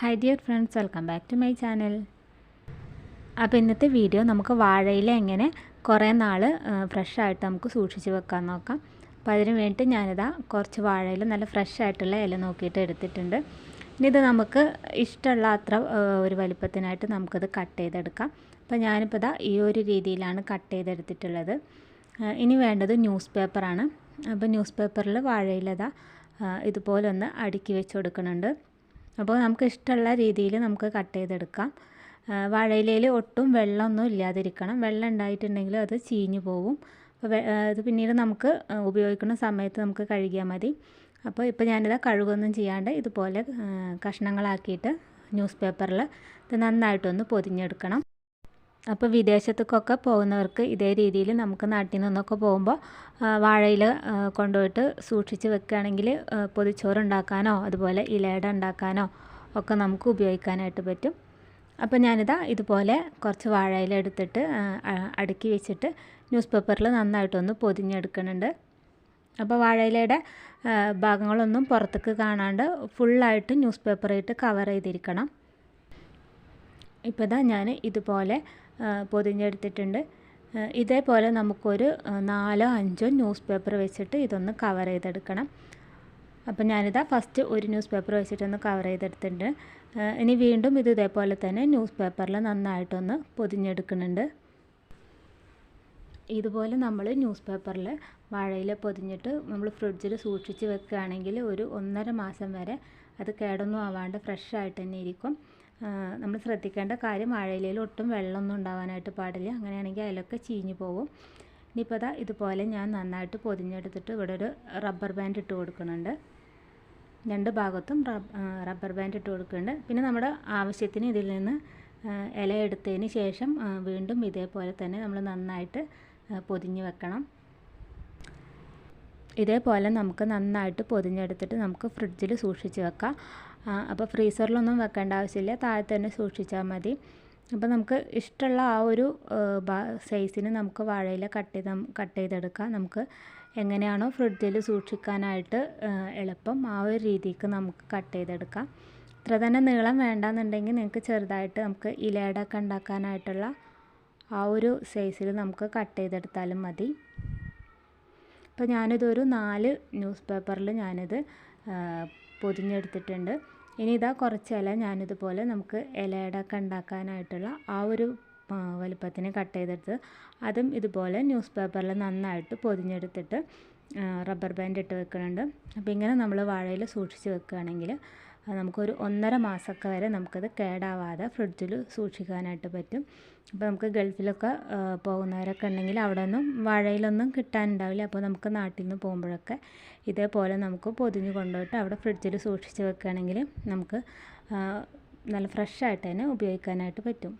Hi dear friends welcome back to my channel അപ്പോൾ ഇന്നത്തെ video നമുക്ക് വാഴയില എങ്ങനെ കുറേ നാൾ ഫ്രഷ് ആയിട്ട് നമുക്ക് സൂക്ഷിച്ച് വെക്കാൻ നോക്കാം. അപ്പോൾ അതിന് വേണ്ടിയിട്ട് ഞാനിതാ കുറച്ച് വാഴയില നല്ല ഫ്രഷ് ആയിട്ടുള്ള ഇല നോക്കിയിട്ട് എടുത്തിട്ടുണ്ട്. ഇനി ഇത് നമുക്ക് ഇഷ്ടമുള്ള അത്ര ഒരു വലിപ്പത്തിനായിട്ട് നമുക്കത് കട്ട് ചെയ്തെടുക്കാം. അപ്പോൾ ഞാനിപ്പോൾ ഇതാ ഈ ഒരു രീതിയിലാണ് കട്ട് ചെയ്തെടുത്തിട്ടുള്ളത്. ഇനി വേണ്ടത് ന്യൂസ് പേപ്പറാണ്. അപ്പോൾ ന്യൂസ് പേപ്പറിൽ വാഴയിലതാ ഇതുപോലൊന്ന് അടുക്കി വെച്ച് കൊടുക്കുന്നുണ്ട്. അപ്പോൾ നമുക്ക് ഇഷ്ടമുള്ള രീതിയിൽ നമുക്ക് കട്ട് ചെയ്തെടുക്കാം. വാഴയിലയിൽ ഒട്ടും വെള്ളമൊന്നും ഇല്ലാതിരിക്കണം. വെള്ളം ഉണ്ടായിട്ടുണ്ടെങ്കിൽ അത് ചീഞ്ഞു പോകും അപ്പോൾ അത് പിന്നീട് നമുക്ക് ഉപയോഗിക്കുന്ന സമയത്ത് നമുക്ക് കഴുകിയാൽ മതി. അപ്പോൾ ഇപ്പോൾ ഞാനിത് കഴുകൊന്നും ചെയ്യാണ്ട് ഇതുപോലെ കഷ്ണങ്ങളാക്കിയിട്ട് ന്യൂസ് പേപ്പറിൽ ഇത് നന്നായിട്ടൊന്ന് പൊതിഞ്ഞെടുക്കണം. അപ്പോൾ വിദേശത്തേക്കൊക്കെ പോകുന്നവർക്ക് ഇതേ രീതിയിൽ നമുക്ക് നാട്ടിൽ നിന്നൊക്കെ പോകുമ്പോൾ വാഴയിൽ കൊണ്ടുപോയിട്ട് സൂക്ഷിച്ച് വെക്കുകയാണെങ്കിൽ പൊതിച്ചോറ് ഉണ്ടാക്കാനോ അതുപോലെ ഇലയട ഉണ്ടാക്കാനോ ഒക്കെ നമുക്ക് ഉപയോഗിക്കാനായിട്ട് പറ്റും. അപ്പോൾ ഞാനിതാ ഇതുപോലെ കുറച്ച് വാഴയില എടുത്തിട്ട് അടുക്കി വെച്ചിട്ട് ന്യൂസ് പേപ്പറിൽ നന്നായിട്ടൊന്ന് പൊതിഞ്ഞെടുക്കുന്നുണ്ട്. അപ്പോൾ വാഴയിലയുടെ ഭാഗങ്ങളൊന്നും പുറത്തേക്ക് കാണാണ്ട് ഫുള്ളായിട്ട് ന്യൂസ് പേപ്പറായിട്ട് കവർ ചെയ്തിരിക്കണം. ഇപ്പോൾ ഇതാ ഞാൻ ഇതുപോലെ പൊതിഞ്ഞെടുത്തിട്ടുണ്ട്. ഇതേപോലെ നമുക്കൊരു നാലോ അഞ്ചോ ന്യൂസ് പേപ്പർ വെച്ചിട്ട് ഇതൊന്ന് കവർ ചെയ്തെടുക്കണം. അപ്പം ഞാനിതാ ഫസ്റ്റ് ഒരു ന്യൂസ് പേപ്പർ വെച്ചിട്ടൊന്ന് കവർ ചെയ്തെടുത്തിട്ടുണ്ട്. ഇനി വീണ്ടും ഇത് ഇതേപോലെ തന്നെ ന്യൂസ് പേപ്പറിൽ നന്നായിട്ടൊന്ന് പൊതിഞ്ഞെടുക്കുന്നുണ്ട്. ഇതുപോലെ നമ്മൾ ന്യൂസ് പേപ്പറിൽ വാഴയിൽ പൊതിഞ്ഞിട്ട് നമ്മൾ ഫ്രിഡ്ജിൽ സൂക്ഷിച്ച് വെക്കുകയാണെങ്കിൽ ഒരു ഒന്നര മാസം വരെ അത് കേടൊന്നും ആവാണ്ട് ഫ്രഷ് ആയിട്ട് തന്നെ ഇരിക്കും. നമ്മൾ ശ്രദ്ധിക്കേണ്ട കാര്യം വാഴയിലയിൽ ഒട്ടും വെള്ളമൊന്നും ഉണ്ടാവാനായിട്ട് പാടില്ല. അങ്ങനെയാണെങ്കിൽ അതിലൊക്കെ ചീഞ്ഞു പോകും ഇനിയിപ്പോൾ അതാ ഇതുപോലെ ഞാൻ നന്നായിട്ട് പൊതിഞ്ഞെടുത്തിട്ട് ഇവിടെ ഒരു റബ്ബർ ബാൻഡ് ഇട്ട് കൊടുക്കുന്നുണ്ട്. രണ്ട് ഭാഗത്തും റബ്ബർ ബാൻഡ് ഇട്ട് കൊടുക്കുന്നുണ്ട്. പിന്നെ നമ്മുടെ ആവശ്യത്തിന് ഇതിൽ നിന്ന് ഇല എടുത്തതിന് ശേഷം വീണ്ടും ഇതേപോലെ തന്നെ നമ്മൾ നന്നായിട്ട് പൊതിഞ്ഞ് വെക്കണം. ഇതേപോലെ നമുക്ക് നന്നായിട്ട് പൊതിഞ്ഞെടുത്തിട്ട് നമുക്ക് ഫ്രിഡ്ജിൽ സൂക്ഷിച്ച് വെക്കാം. അപ്പോൾ ഫ്രീസറിലൊന്നും വെക്കേണ്ട ആവശ്യമില്ല. താഴെ തന്നെ സൂക്ഷിച്ചാൽ മതി. അപ്പോൾ നമുക്ക് ഇഷ്ടമുള്ള ആ ഒരു സൈസിന് നമുക്ക് വാഴയില കട്ട് ചെയ്ത് കട്ട് ചെയ്തെടുക്കാം. നമുക്ക് എങ്ങനെയാണോ ഫ്രിഡ്ജിൽ സൂക്ഷിക്കാനായിട്ട് എളുപ്പം ആ ഒരു രീതിക്ക് നമുക്ക് കട്ട് ചെയ്തെടുക്കാം. ഇത്ര തന്നെ നീളം വേണ്ടാന്നുണ്ടെങ്കിൽ നിങ്ങൾക്ക് ചെറുതായിട്ട് നമുക്ക് ഇലയടൊക്കെ ഉണ്ടാക്കാനായിട്ടുള്ള ആ ഒരു സൈസിൽ നമുക്ക് കട്ട് ചെയ്തെടുത്താലും മതി. അപ്പോൾ ഞാനിതൊരു നാല് ന്യൂസ് പേപ്പറിൽ ഞാനിത് പൊതിഞ്ഞെടുത്തിട്ടുണ്ട്. ഇനി ഇതാ കുറച്ച് ഇല ഞാനിതുപോലെ നമുക്ക് ഇലയടൊക്കെ ഉണ്ടാക്കാനായിട്ടുള്ള ആ ഒരു വലുപ്പത്തിന് കട്ട് ചെയ്തെടുത്ത് അതും ഇതുപോലെ ന്യൂസ് പേപ്പറിൽ നന്നായിട്ട് പൊതിഞ്ഞെടുത്തിട്ട് റബ്ബർ ബാൻഡ് ഇട്ട് വെക്കുന്നുണ്ട്. അപ്പോൾ ഇങ്ങനെ നമ്മൾ വാഴയിൽ സൂക്ഷിച്ച് വെക്കുകയാണെങ്കിൽ നമുക്കൊരു ഒന്നര മാസമൊക്കെ വരെ നമുക്കത് കേടാവാതെ ഫ്രിഡ്ജിൽ സൂക്ഷിക്കാനായിട്ട് പറ്റും. അപ്പോൾ നമുക്ക് ഗൾഫിലൊക്കെ പോകുന്നവരൊക്കെ ഉണ്ടെങ്കിൽ അവിടെ ഒന്നും വാഴയിലൊന്നും കിട്ടാനുണ്ടാവില്ല. അപ്പോൾ നമുക്ക് നാട്ടിൽ നിന്ന് പോകുമ്പോഴൊക്കെ ഇതേപോലെ നമുക്ക് പൊതിഞ്ഞ് കൊണ്ടുപോയിട്ട് അവിടെ ഫ്രിഡ്ജിൽ സൂക്ഷിച്ച് വെക്കുകയാണെങ്കിൽ നമുക്ക് നല്ല ഫ്രഷ് ആയിട്ട് തന്നെ ഉപയോഗിക്കാനായിട്ട് പറ്റും.